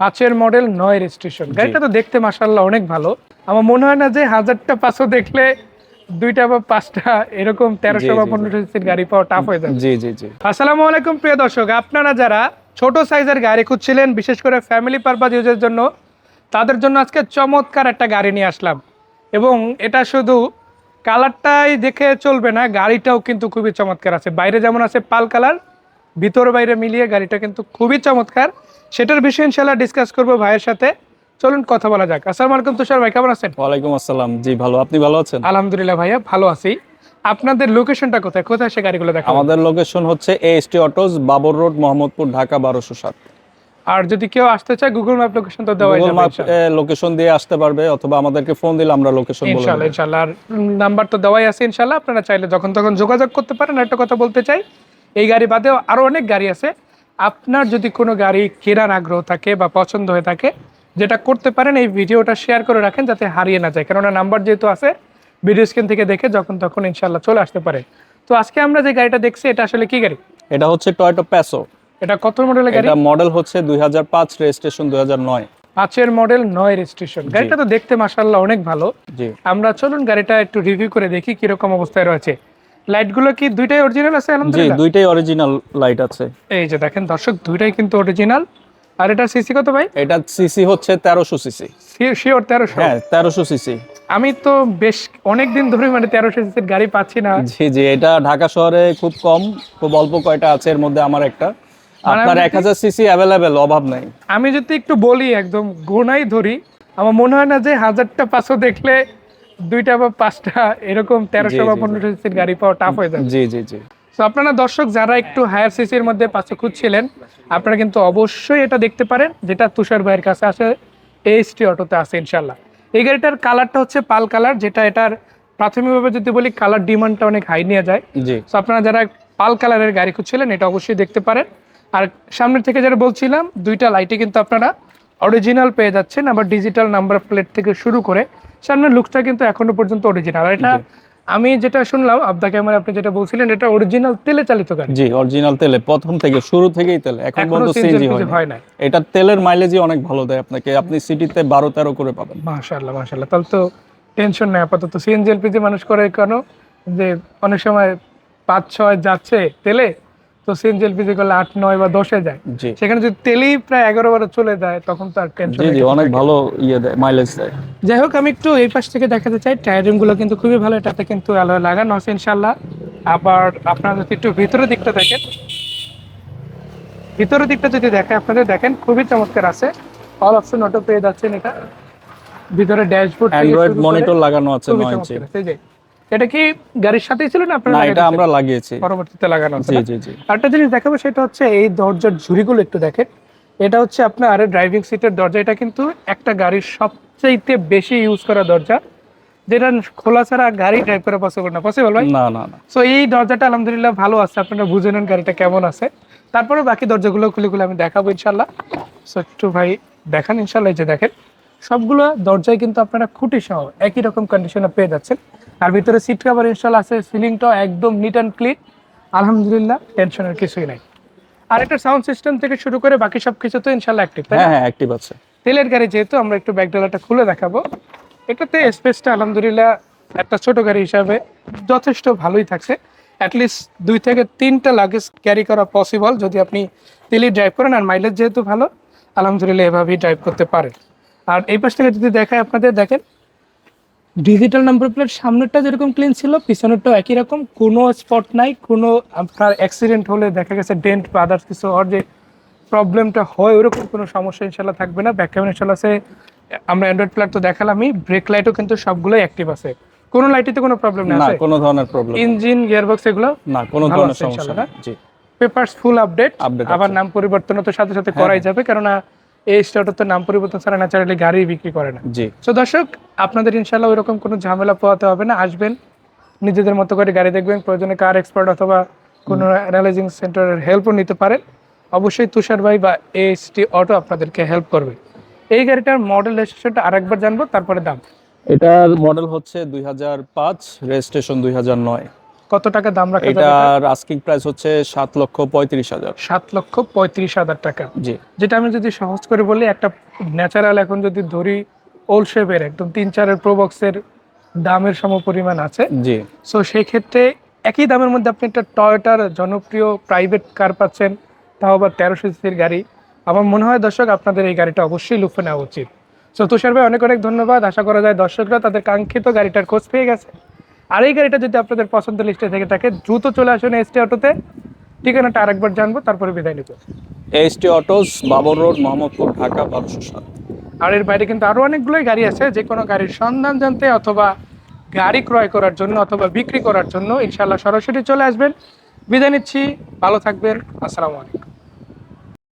পাঁচের মডেল নয় রেজিস্ট্রেশন। গাড়িটা তো দেখতে মাসাল্লাহ অনেক ভালো। আমার মনে হয় না যে হাজারটা পাঁচশো দেখলে দুইটা বা পাঁচটা এরকম তেরোশো বা। পনেরোশো সিসির গাড়ি পাওয়া টাফ হয়ে যাবে। জি জি জি। আসসালামু আলাইকুম প্রিয় দর্শক আপনারা যারা ছোট সাইজের গাড়ি খুঁজছিলেন বিশেষ করে ফ্যামিলি পারপাস ইউজের জন্য তাদের জন্য আজকে চমৎকার একটা গাড়ি নিয়ে আসলাম। এবং এটা শুধু কালারটাই দেখে চলবে না গাড়িটাও কিন্তু খুবই চমৎকার আছে। বাইরে যেমন আছে পাল কালার ভিতর বাইরে মিলিয়ে গাড়িটা কিন্তু খুবই চমৎকার। সেটার বিষয়ে ইনশাল্লাহ ডিসকাস করব ভাইয়ের সাথে। চলুন কথা বলা যাক। আসসালামু আলাইকুম তুষার ভাই কেমন আছেন? ওয়ালাইকুম আসসালাম। জি ভালো। আপনি ভালো আছেন? আলহামদুলিল্লাহ ভাইয়া ভালো আছি। আপনাদের লোকেশনটা কোথায়? কোথায় সে গাড়িগুলো দেখা আমাদের লোকেশন হচ্ছে AST autos Babar road Mohammadpur Dhaka বারোশো সাত। আর যদি কেউ আসতে চায় গুগল ম্যাপ লোকেশন তো গুগল যাবে ম্যাপ ইনশাআল্লাহ। লোকেশন দিয়ে আসতে পারবে অথবা আমাদেরকে ফোন দিলে আমরা লোকেশন বলে দেব। ইনশাল্লাহ আর নাম্বার তো দেওয়াই আছে ইনশাল্লাহ আপনারা চাইলে যখন তখন যোগাযোগ করতে পারেন। একটা কথা বলতে চাই এই গাড়ি বাদেও আরও অনেক গাড়ি আছে। আপনার যদি কোনো গাড়ি কেনার আগ্রহ থাকে বা পছন্দ হয়ে থাকে যেটা করতে পারেন এই ভিডিওটা শেয়ার করে রাখেন যাতে হারিয়ে না যায়। কেননা নাম্বার যেহেতু আছে ভিডিও স্ক্রিন থেকে দেখে যখন তখন ইনশাল্লাহ চলে আসতে পারে। তো আজকে আমরা যে গাড়িটা দেখছি এটা আসলে কি গাড়ি? এটা হচ্ছে টয়টো প্যাসো এটা কত মডেলের গাড়ি? এটা মডেল হচ্ছে দুই হাজার পাঁচ রেজিস্ট্রেশন দুই হাজার নয়। পাঁচের মডেল নয় রেজিস্ট্রেশন গাড়িটা তো দেখতে মাসাল্লাহ অনেক ভালো। জি। আমরা চলুন গাড়িটা একটু রিভিউ করে দেখি কীরকম অবস্থায় রয়েছে। লাইটগুলো কি দুইটাই অরিজিনাল আছে জি দুইটাই অরিজিনাল লাইট আছে। এই যে দেখেন দর্শক দুইটাই কিন্তু অরিজিনাল আর এটা সিসি কত ভাই? এটা সিসি হচ্ছে তেরোশো সিসি শিওর তেরোশো? হ্যাঁ তেরোশো সিসি আমি তো বেশ অনেক দিন ধরে মানে তেরোশো সিসির গাড়ি পাচ্ছি না। জি জি এটা ঢাকা শহরে খুব কম খুব অল্প কয়টা আছে এর মধ্যে আমার একটা। মানে আপনার আমি এক হাজার সিসি অ্যাভেলেবেল অভাব নেই। আমি যদি একটু বলি একদম গোনাই ধরি আমার মনে হয় না যে হাজারটা পাঁচশো দেখলে দুইটা বা পাঁচটা এরকম তেরোশো বা। পনেরোশো সিসির গাড়ি পাওয়া টাফ হয়ে যাবে। জি জি জি। তো আপনারা দর্শক যারা একটু হায়ার সিসির মধ্যে পাশে খুঁজছিলেন আপনারা কিন্তু অবশ্যই এটা দেখতে পারেন যেটা তুষার ভাইয়ের কাছে আসে এইচটি অটোতে আছে ইনশাল্লাহ এই গাড়িটার কালারটা হচ্ছে পাল কালার যেটা এটার প্রাথমিকভাবে যদি বলি কালার ডিমান্ডটা অনেক হাই নিয়ে যায়। জি। তো আপনারা যারা পাল কালারের গাড়ি খুঁজছিলেন এটা অবশ্যই দেখতে পারেন। আর সামনের থেকে যারা বলছিলাম দুইটা লাইটে কিন্তু আপনারা অরিজিনাল পেয়ে যাচ্ছেন আবার ডিজিটাল নাম্বার প্লেট থেকে শুরু করে সামনের লুকসটা কিন্তু এখনও পর্যন্ত অরিজিনাল এটা আমি যেটা শুনলাম আবদা ক্যামেরা আপনি যেটা বলছিলেন এটা অরিজিনাল তেলে চালিত গাড়ি। জি অরিজিনাল তেলে প্রথম থেকে শুরু থেকেই তেলে এখন পর্যন্ত সিএনজি হয় না এটা তেলের মাইলেজই অনেক ভালো দেয় আপনাকে আপনি সিটিতে বারো তেরো করে পাবেন। মাশাআল্লাহ মাশাআল্লাহ। তাহলে তো টেনশন নেই আপাতত সিএনজি এলপিজি মানুষ করে কেন? যে অনেক সময় পাঁচ ছয় যাচ্ছে তেলে তো সিএনজি এলপিজি করলে আট নয় বা দশে যায়। সেখানে যদি তেলেই প্রায় এগারো বারো চলে যায় তখন তো আর টেনশন অনেক ভালো ইয়ে দেয় মাইলেজ দেয়। যাই হোক আমি একটু এই পাশ থেকে দেখাতে চাই টায়ারিংগুলো কিন্তু খুবই ভালো এটাতে কিন্তু অ্যালয় লাগানো আছে ইনশাল্লাহ আবার আপনারা যদি একটু ভিতরের দিকটা দেখেন ভিতরের দিকটা যদি দেখে আপনাদের দেখেন খুবই চমৎকার আছে। অল অপশন অটো পেয়ে যাচ্ছেন এটা। ভিতরে ড্যাশবোর্ড অ্যান্ড্রয়েড মনিটর লাগানো আছে খুবই নয় ইঞ্চি এটা কি গাড়ির সাথেই ছিল না আপনারা এটা আমরা লাগিয়েছি। পরবর্তীতে লাগানো জি জি জি। আরেকটা জিনিস দেখাবো সেটা হচ্ছে এই দরজার ঝুড়িগুলো একটু দেখেন। এটা হচ্ছে আপনার ড্রাইভিং সিটের দরজা। এটা কিন্তু একটা গাড়ির সবচাইতে বেশি ইউজ করা দরজা যেটা খোলা ছাড়া গাড়ি ড্রাইভ করা পসিবল না। পসিবল ভাই? না না না। সো এই দরজাটা আলহামদুলিল্লাহ ভালো আছে আপনারা বুঝে নেন গাড়িটা কেমন আছে। তারপরে বাকি দরজাগুলো খুলে খুলে আমি দেখাবো ইনশাল্লাহ সো একটু ভাই দেখান ইনশাল্লাহ এই যে দেখেন। সবগুলো দরজায় কিন্তু আপনারা খুঁটি সহ একই রকম কন্ডিশনে পেয়ে যাচ্ছেন। আর ভিতরে সিট কাভার ইনস্টল আছে সিলিংটাও একদম নিট অ্যান্ড ক্লিন আলহামদুলিল্লাহ টেনশনের কিছুই নাই। আর একটা সাউন্ড সিস্টেম থেকে শুরু করে বাকি সব কিছু তো ইনশাল্লাহ অ্যাক্টিভ হ্যাঁ হ্যাঁ অ্যাক্টিভ আছে। তেলের গাড়ি যেহেতু আমরা একটু ব্যাকডালাটা খুলে দেখাবো এটাতে স্পেসটা আলহামদুলিল্লাহ একটা ছোট গাড়ি হিসাবে যথেষ্ট ভালোই থাকছে। অ্যাটলিস্ট দুই থেকে তিনটা লাগেজ ক্যারি করা পসিবল যদি আপনি তেলি ড্রাইভ করেন আর মাইলেজ যেহেতু ভালো আলহামদুলিল্লাহ এভাবেই ড্রাইভ করতে পারেন। আর এই পাশ থেকে যদি দেখায় আপনাদের দেখেন ডিজিটাল নাম্বার প্লেট সামনেরটা যেরকম ক্লিন ছিল পিছনেরটাও একই রকম। কোনো স্পট নাই কোনো আপনার অ্যাক্সিডেন্ট হলে দেখা গেছে ডেন্ট বা আদার্স কিছু আর যে প্রবলেমটা হয় ওরকম কোনো সমস্যা ইনশাল্লাহ থাকবে না। ব্যাক ক্যামেরা ইনশাল্লাহ আছে। আমরা অ্যান্ড্রয়েড প্লেট তো দেখালামই ব্রেক লাইটও কিন্তু সবগুলোই অ্যাক্টিভ আছে। কোনো লাইটেতে কোনো প্রবলেম না না কোনো ধরনের প্রবলেম ইঞ্জিন গিয়ারবক্স এগুলো না কোনো ধরনের সমস্যা নেই। জি। পেপারস ফুল আপডেট আবার হ্যাঁ, নাম পরিবর্তন তো সাথে সাথে করাই যাবে। কেননা এই স্টার্টার তো নাম পরিবর্তন ছাড়া ন্যাচারালি গাড়ি বিক্রি করে না। জি। তো দর্শক আপনাদের ইনশাল্লাহ ওইরকম কোনো ঝামেলা পোহাতে হবে না। আসবেন নিজেদের মতো করে গাড়ি দেখবেন প্রয়োজনে কার এক্সপার্ট অথবা কোনো অ্যানালাইজিং সেন্টারের হেল্পও নিতে পারেন। অবশ্যই তুষার ভাই বা এএসটি অটো আপনাদেরকে হেল্প করবে। এই গাড়িটার মডেল রেজিস্ট্রেশনটা আরেকবার জানব তারপরে দাম। এটার মডেল হচ্ছে দুই হাজার পাঁচ রেজিস্ট্রেশন দুই হাজার নয়। কত টাকা দাম রাখা যাবে এটার আস্কিং প্রাইস হচ্ছে সাত লক্ষ পঁয়ত্রিশ হাজার। সাত লক্ষ পঁয়ত্রিশ হাজার টাকা। জি। যেটা আমি যদি সহজ করে বলি একটা ন্যাচারাল এখন যদি ধরি ওল্ড শেপের একদম তিন চারের প্রোবক্সের দামের সমপরিমাণ আছে। জি। সো সেই ক্ষেত্রে একই দামের মধ্যে আপনি একটা টয়োটার জনপ্রিয় প্রাইভেট কার পাচ্ছেন তাও আবার তেরোশো সিসির গাড়ি। আমার মনে হয় দর্শক আপনাদের এই গাড়িটা অবশ্যই লুফে নেওয়া উচিত। সো তুষার ভাই অনেক অনেক ধন্যবাদ। আশা করা যায় দর্শকরা তাদের কাঙ্ক্ষিত গাড়িটার খোঁজ পেয়ে গেছে। আর এই গাড়িটা যদি আপনাদের পছন্দ লিস্টে থেকে থাকে দ্রুত চলে আসুন এসটি অটোতে ঠিকানাটা আরেকবার জানব তারপরে বিদায় নিব। ST autos Babar road Mohammadpur Dhaka বারোশো সাত। আর এর বাইরে কিন্তু আরও অনেকগুলোই গাড়ি আছে যে কোনো গাড়ির সন্ধান জানতে অথবা গাড়ি ক্রয় করার জন্য অথবা বিক্রি করার জন্য ইনশাল্লাহ সরাসরি চলে আসবেন। বিদায় নিচ্ছি ভালো থাকবেন আসসালামু আলাইকুম।